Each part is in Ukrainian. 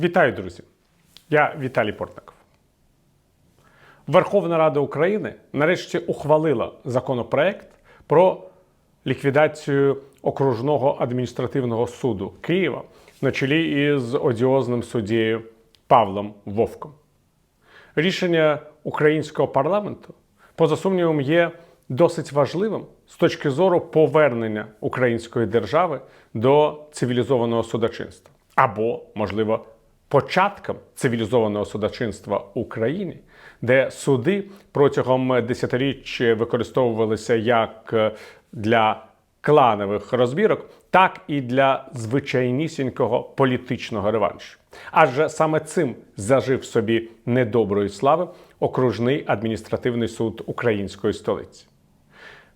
Вітаю, друзі! Я Віталій Портников. Верховна Рада України нарешті ухвалила законопроект про ліквідацію окружного адміністративного суду Києва на чолі із одіозним суддєю Павлом Вовком. Рішення українського парламенту, поза сумнівом, є досить важливим з точки зору повернення української держави до цивілізованого судочинства. Або, можливо, початком цивілізованого судочинства в Україні, де суди протягом десятиріч використовувалися як для кланових розбірок, так і для звичайнісінького політичного реваншу. Адже саме цим зажив собі недоброї слави окружний адміністративний суд української столиці.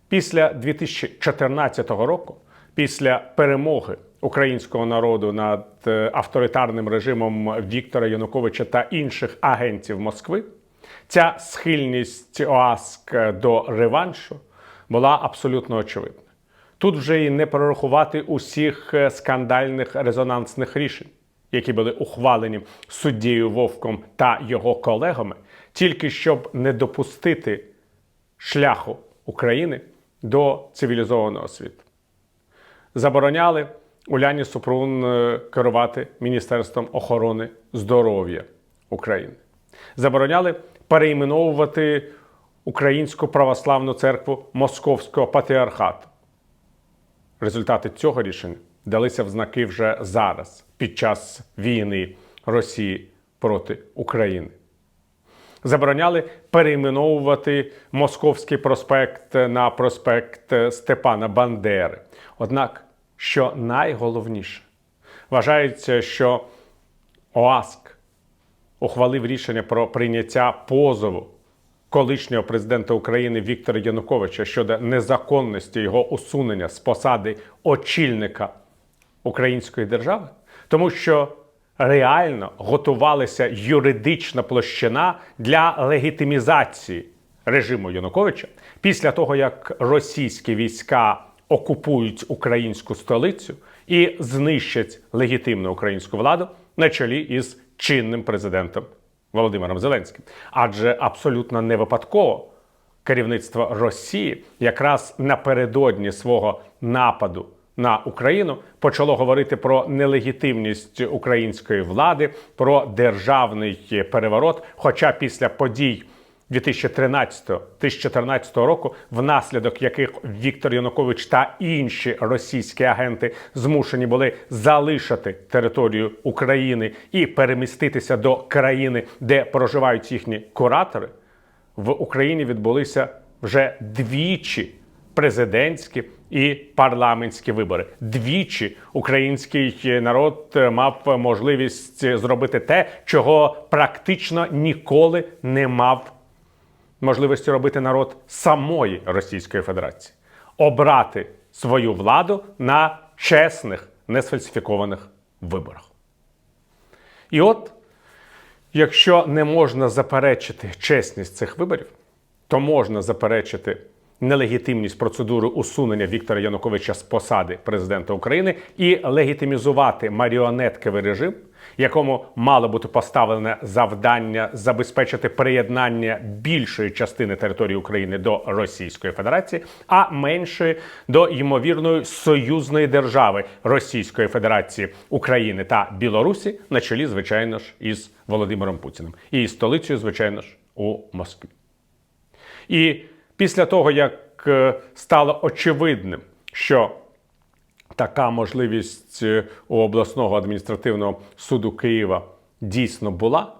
Після 2014 року, після перемоги українського народу над е, авторитарним режимом Віктора Януковича та інших агентів Москви, ця схильність ОАСК до реваншу була абсолютно очевидна. Тут вже і не прорахувати усіх е, скандальних резонансних рішень, які були ухвалені суддєю Вовком та його колегами, тільки щоб не допустити шляху України до цивілізованого світу. Забороняли Уляні Супрун е, керувати Міністерством охорони здоров'я України. Забороняли перейменовувати Українську православну церкву Московського патріархату. Результати цього рішення далися в знаки вже зараз, під час війни Росії проти України. Забороняли перейменовувати Московський проспект на проспект Степана Бандери. Однак, що найголовніше, вважається, що ОАСК ухвалив рішення про прийняття позову колишнього президента України Віктора Януковича щодо незаконності його усунення з посади очільника української держави, тому що реально готувалася юридична площина для легітимізації режиму Януковича після того, як російські війська окупують українську столицю і знищать легітимну українську владу на чолі із чинним президентом Володимиром Зеленським. Адже абсолютно не випадково керівництво Росії якраз напередодні свого нападу на Україну почало говорити про нелегітимність української влади, про державний переворот. Хоча після подій 2013-2014 року, внаслідок яких Віктор Янукович та інші російські агенти змушені були залишити територію України і переміститися до країни, де проживають їхні куратори, в Україні відбулися вже двічі президентські і парламентські вибори. Двічі український народ мав можливість зробити те, чого практично ніколи не мав можливості робити народ самої Російської Федерації, обрати свою владу на чесних, несфальсифікованих виборах. І от, якщо не можна заперечити чесність цих виборів, то можна заперечити нелегітимність процедури усунення Віктора Януковича з посади президента України і легітимізувати маріонетковий режим, якому мало бути поставлене завдання забезпечити приєднання більшої частини території України до Російської Федерації, а меншої до ймовірної союзної держави Російської Федерації України та Білорусі, на чолі, звичайно ж, із Володимиром Путіним і столицею, звичайно ж, у Москві. І після того, як е, стало очевидним, що така можливість е, у обласного адміністративного суду Києва дійсно була,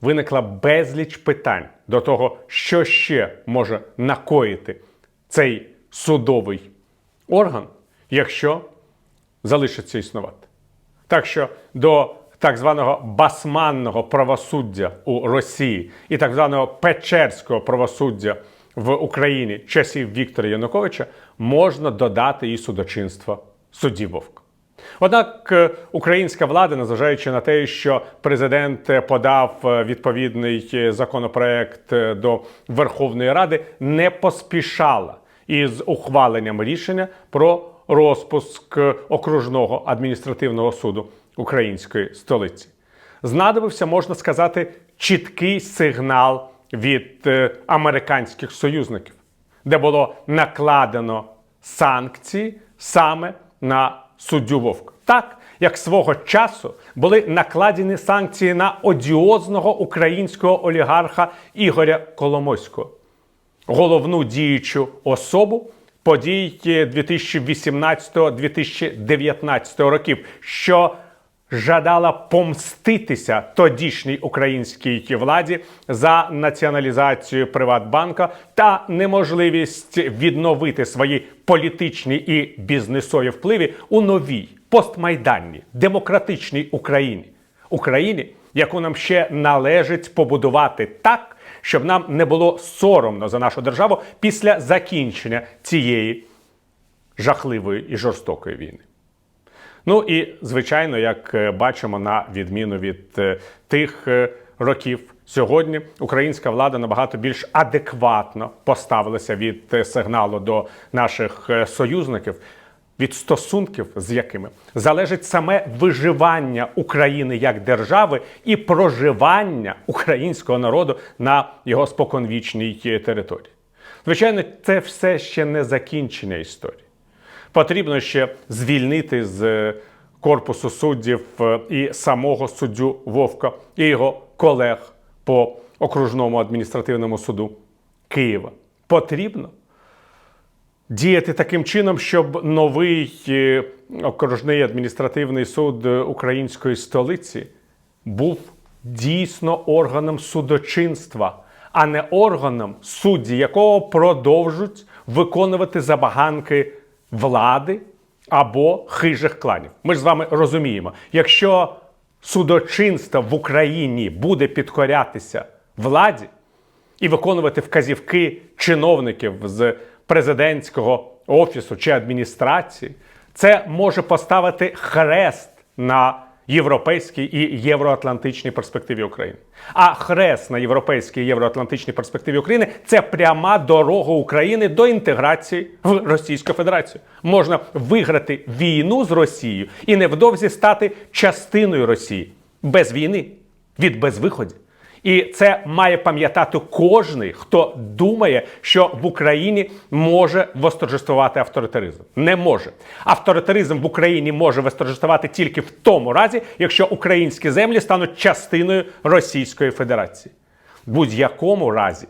виникла безліч питань до того, що ще може накоїти цей судовий орган, якщо залишиться існувати. Так що до так званого басманного правосуддя у Росії і так званого печерського правосуддя в Україні часів Віктора Януковича можна додати і судочинство судді Вовк. Однак е, українська влада, незважаючи на те, що президент е, подав е, відповідний законопроект до Верховної Ради, не поспішала із ухваленням рішення про розпуск окружного адміністративного суду української столиці. знадобився, можна сказати, чіткий сигнал від американських союзників, де було накладено санкції саме на суддю Вовк. Так, як свого часу були накладені санкції на одіозного українського олігарха Ігоря Коломойського, головну діючу особу подій 2018-2019 років, що жадала помститися тодішній українській владі за націоналізацію Приватбанка та неможливість відновити свої політичні і бізнесові впливи у новій постмайданній демократичній Україні. Україні, яку нам ще належить побудувати так, щоб нам не було соромно за нашу державу після закінчення цієї жахливої і жорстокої війни. Ну і звичайно, як е, бачимо, на відміну від е, тих е, років, сьогодні українська влада набагато більш адекватно поставилася від сигналу до наших союзників. Від стосунків, з якими залежить саме виживання України як держави і проживання українського народу на його споконвічній території. Звичайно, це все ще не закінчення історії. Потрібно ще звільнити з е, корпусу суддів е, і самого суддю Вовка і його колег по окружному адміністративному суду Києва. Потрібно діяти таким чином, щоб новий е, окружний адміністративний суд української столиці був дійсно органом судочинства, а не органом, судді якого продовжують виконувати забаганки влади або хижих кланів. Ми ж з вами розуміємо, якщо судочинство в Україні буде підкорятися владі, і виконувати вказівки чиновників з президентського офісу чи адміністрації, це може поставити хрест на європейській і євроатлантичній перспективі України. А хрест на європейській і євроатлантичній перспективі України це пряма дорога України до інтеграції в Російську Федерацію. Можна виграти війну з Росією і невдовзі стати частиною Росії без війни від безвиході. І це має пам'ятати кожний, хто думає, що в Україні може восторжествувати авторитаризм. Не може. Авторитаризм в Україні може восторжествувати тільки в тому разі, якщо українські землі стануть частиною Російської Федерації. Будь-якому разі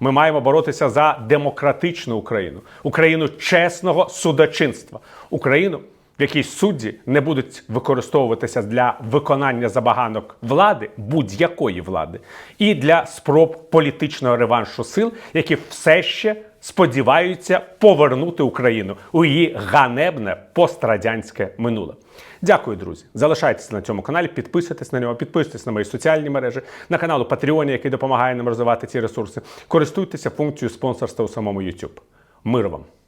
ми маємо боротися за демократичну Україну, Україну чесного судочинства, Україну, якій судді не будуть використовуватися для виконання забаганок влади, будь-якої влади, і для спроб політичного реваншу сил, які все ще сподіваються повернути Україну у її ганебне пострадянське минуле. Дякую, друзі. Залишайтеся на цьому каналі, підписуйтесь на нього, підписуйтесь на мої соціальні мережі, на канал у Patreon, який допомагає нам розвивати ці ресурси. Користуйтеся функцією спонсорства у самому YouTube. Миру вам!